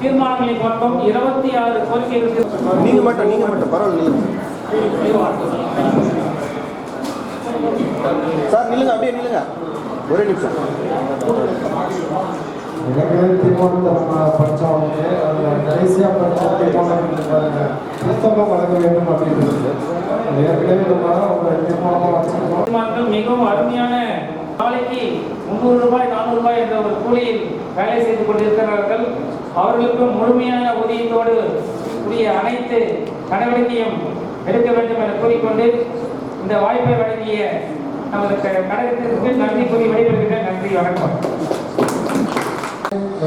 தீர்மானங்களில் மொத்தம் இருபத்தி ஆறு கோரிக்கைகளுக்கு நீங்க மட்டும் நீங்க மட்டும் பரவாயில்ல சார் நில்லுங்க அப்படியே நில்லுங்க. ஒரே நிமிஷம். ஏற்கனவே தீர்மானத்தை நம்ம படித்தவங்க அதில் கடைசியாக படித்த தீர்மானம் புத்தகம் வழங்க வேண்டும் அப்படின்றது ஏற்கனவே நம்ம ஒரு தீர்மானமாக வச்சுருக்கோம் தீர்மானங்கள் மிகவும் அருமையான நாளைக்கு முந்நூறு ரூபாய் நானூறு ரூபாய் என்ற ஒரு கூலியில் வேலை செய்து கொண்டிருக்கிறார்கள். அவர்களுக்கும் முழுமையான ஊதியத்தோடு உரிய அனைத்து நடவடிக்கையும் எடுக்க வேண்டும் என கூறிக்கொண்டு இந்த வாய்ப்பை வழங்கிய நமது கழகத்திற்கு நன்றி கூறி விடைபெறுகின்ற நன்றி வணக்கம்.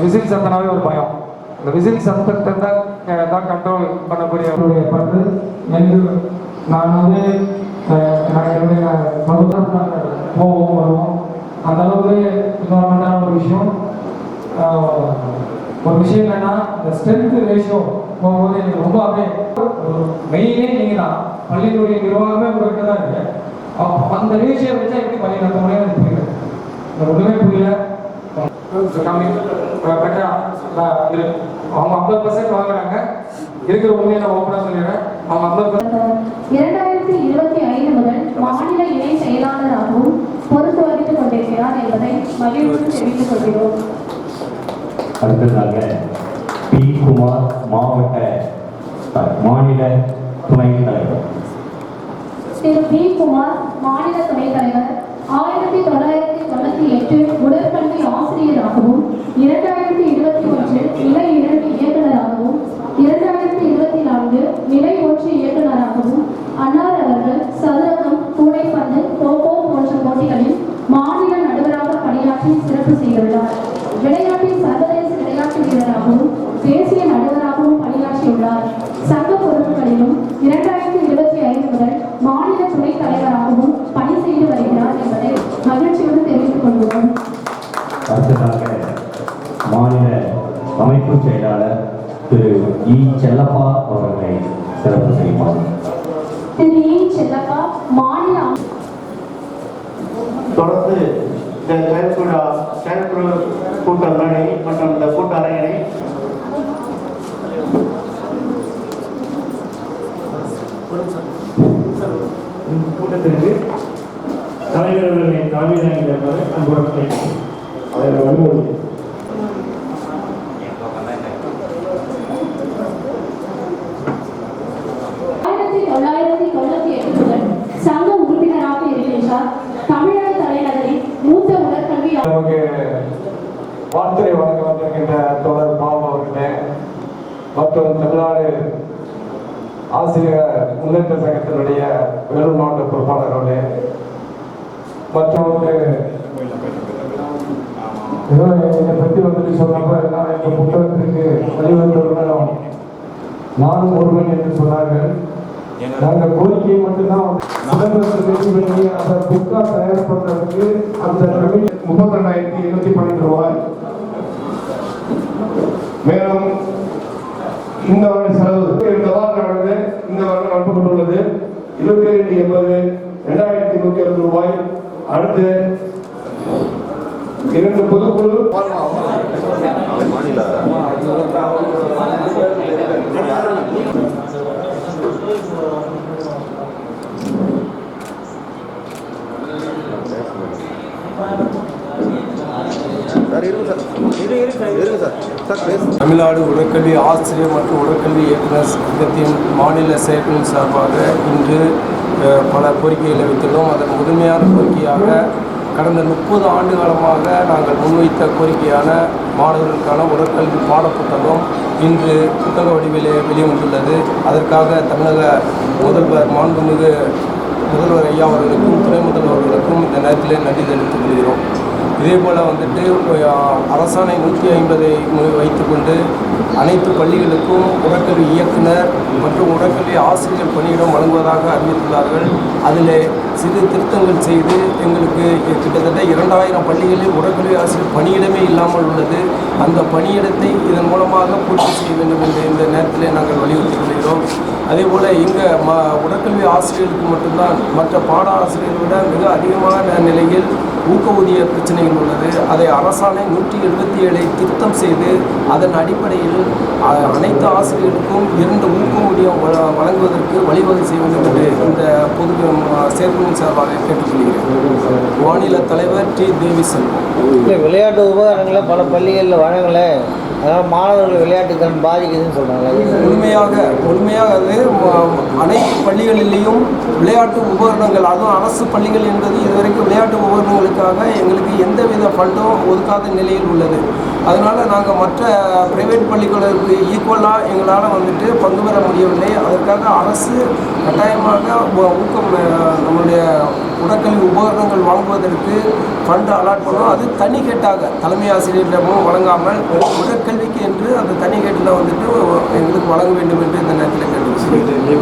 விசில் சந்தனாவே ஒரு பயம். இந்த விசில் சந்தத்தை தான் தான் கண்ட்ரோல் பண்ணக்கூடிய அவருடைய பண்பு என்று நான் வந்து என்னுடைய வகுப்பில் போவோம் வருவோம் அந்த அளவுக்கு இன்வால்மெண்டான ஒரு விஷயம் ஒரு விஷயம் என்னன்னா இந்த ஸ்ட்ரென்த் ரேஷியோ போகும்போது எனக்கு ரொம்ப அப்படியே மெயினே நீங்க தான் பள்ளியினுடைய நிர்வாகமே உங்ககிட்ட தான் இருக்கு. அப்ப அந்த ரேஷியோ வச்சா எப்படி பள்ளி நடத்த முடியும் எனக்கு புரியல. எனக்கு ஒன்றுமே புரியல. அவங்க ஐம்பது பர்சன்ட் வாங்குறாங்க. இருக்கிற உண்மையை நான் ஓப்பனாக சொல்லிடுறேன். அவங்க ஐம்பது இரண்டாயிரத்தி இருபத்தி ஐந்து முதல் மாநில இணை செயலாளராகவும் பொறுப்பு வகித்துக் கொண்டிருக்கிறார் என்பதை மகிழ்வுடன் தெரிவித்துக் கொள்கிறோம். அடுத்ததாக பி. குமார் மாவட்ட மாநில துணைத் தலைவர். திரு பி. குமார் மாநில துணைத் தலைவர் ஆயிரத்தி தொள்ளாயிரத்தி தொண்ணூத்தி எட்டு உடற்கல்வி ஆசிரியராகவும் இரண்டாயிரத்தி இருபத்தி ஒன்று நிலை இரண்டு இயக்குநராகவும் இரண்டாயிரத்தி இருபத்தி நான்கு நிலை ஒன்று இயக்குநராகவும் அன்னார் அவர்கள் சதுரகம் கூடைப்பந்து கோகோ போன்ற போட்டிகளில் மாநில நடுவராக பணியாற்றி சிறப்பு செய்துள்ளார் விளையாட்டின் சர்வதேச விளையாட்டு வீரராகவும் தேசிய நடுவராகவும் பணியாற்றியுள்ளார் சங்க பொறுப்புகளிலும் இரண்டாயிரத்தி இருபத்தி ஐந்து முதல் மாநில துணைத் தலைவராகவும் பணி செய்து வருகிறார் என்பதை மகிழ்ச்சியுடன் தெரிவித்துக் கொள்கிறோம் அடுத்ததாக மாநில அமைப்பு செயலாளர் திரு இ. செல்லப்பா அவர்களை சிறப்பு செய்வார். திரு இ. செல்லப்பா மாநில தொடர்ந்து இந்த செயற்குழு செயற்குழு கூட்டங்களை மற்றும் இந்த கூட்டரங்கினை கூட்டத்திற்கு தலைவர்களை தலைமை தாங்கி அன்புடன் கேட்கிறேன். அதை வழிமொழி ஆயிரத்தி தொள்ளாயிரத்தி தொண்ணூத்தி எட்டு முதல் சங்க உறுப்பினராக இருக்கின்றார் தமிழக தலைநகரின் மூத்த உடற்கல்வி ஆ- நமக்கு வாழ்த்துறை வழங்க வந்திருக்கின்ற தோழர் பாபு அவர்களே மற்றும் தமிழ்நாடு ஆசிரியர் முன்னேற்ற சங்கத்தினுடைய வேலூர் மாவட்ட பொறுப்பாளர் மற்றவங்க ஏதோ என்னை பற்றி வந்துட்டு சொன்னப்ப நான் இந்த புத்தகத்திற்கு வழிவந்தவர்களும் நானும் ஒருவன் என்று சொன்னார்கள். நாங்கள் கோரிக்கையை மட்டும்தான் சிலபஸ் பண்ணி அந்த புக்கா தயார் பண்றதுக்கு அந்த முப்பத்தி ரெண்டாயிரத்தி எழுநூத்தி பன்னெண்டு ரூபாய். மேலும் இந்த வருட செலவு இந்த வாரம் நடந்து இந்த வருடம் நடத்தப்பட்டுள்ளது இருபத்தி ரெண்டு எண்பது ரெண்டாயிரத்தி நூற்றி அறுபது ரூபாய் அடுத்து இரண்டு பொதுக்குழு சார் தமிழ்நாடு உடற்கல்வி ஆசிரியர் மற்றும் உடற்கல்வி இயக்குனர் சங்கத்தின் மாநில செயற்குழு சார்பாக இன்று பல கோரிக்கைகளை வைத்துள்ளோம். அதன் முதன்மையான கோரிக்கையாக கடந்த முப்பது ஆண்டு காலமாக நாங்கள் முன்வைத்த கோரிக்கையான மாணவர்களுக்கான உடற்கல்வி பாடப்புத்தகம் இன்று புத்தக வடிவிலே வெளிவந்துள்ளது. அதற்காக தமிழக முதல்வர் மாண்புமிகு முதல்வர் ஐயா அவர்களுக்கும் துணை முதல்வர்களுக்கும் இந்த நேரத்திலே நன்றி தெரிவித்துக் கொள்கிறோம். இதே போல் வந்துட்டு அரசாணை நூற்றி ஐம்பதை வைத்துக்கொண்டு அனைத்து பள்ளிகளுக்கும் உடற்கல்வி இயக்குனர் மற்றும் உடற்கல்வி ஆசிரியர் பணியிடம் வழங்குவதாக அறிவித்துள்ளார்கள். அதில் சிறு திருத்தங்கள் செய்து எங்களுக்கு கிட்டத்தட்ட இரண்டாயிரம் பள்ளிகளில் உடற்கல்வி ஆசிரியர் பணியிடமே இல்லாமல் உள்ளது. அந்த பணியிடத்தை இதன் மூலமாக பூர்த்தி செய்ய வேண்டும் என்று இந்த நேரத்தில் நாங்கள் வலியுறுத்தி கொள்கிறோம். அதே போல் இங்கே ம உடற்கல்வி ஆசிரியர்களுக்கு மட்டும்தான் மற்ற பாட ஆசிரியர்களை விட மிக அதிகமான நிலையில் ஊக்கஊதிய பிரச்சனைகள் உள்ளது. அதை அரசாணை நூற்றி எழுபத்தி ஏழை திருத்தம் செய்து அதன் அடிப்படையில் அனைத்து ஆசிரியர்களுக்கும் இரண்டு ஊக்க ஊதியம் வழங்குவதற்கு வழிவகை செய்ய வேண்டும் என்று இந்த பொது செயற்குழுவின் சார்பாக கேட்டுக்கொள்கிறேன். மாநில தலைவர் டி. தேவி செல்வம் விளையாட்டு உபகரணங்களை பல பள்ளிகளில் வழங்கலை அதாவது மாணவர்கள் விளையாட்டு திறன் பாதிக்குதுன்னு சொல்கிறாங்க முழுமையாக முழுமையாக அது அனைத்து பள்ளிகளிலேயும் விளையாட்டு உபகரணங்கள் அதுவும் அரசு பள்ளிகள் என்பது இதுவரைக்கும் விளையாட்டு உபகரணங்களுக்காக எங்களுக்கு எந்தவித ஃபண்டும் ஒதுக்காத நிலையில் உள்ளது. அதனால் நாங்கள் மற்ற பிரைவேட் பள்ளிகளுக்கு ஈக்குவலாக எங்களால் வந்துட்டு பங்கு பெற முடியவில்லை. அதற்காக அரசு கட்டாயமாக ஊக்கம் நம்மளுடைய உடற்கல்வி உபகரணங்கள் வாங்குவதற்கு ஃபண்ட் அலாட் பண்ணோம் அது தனி கேட்டாக தலைமை ஆசிரியரிடமும் வழங்காமல் உடற்கல்விக்கு என்று அந்த தனி கேட்டில் வந்துட்டு எங்களுக்கு வழங்க வேண்டும் என்று இந்த நேரத்தில் கேட்டு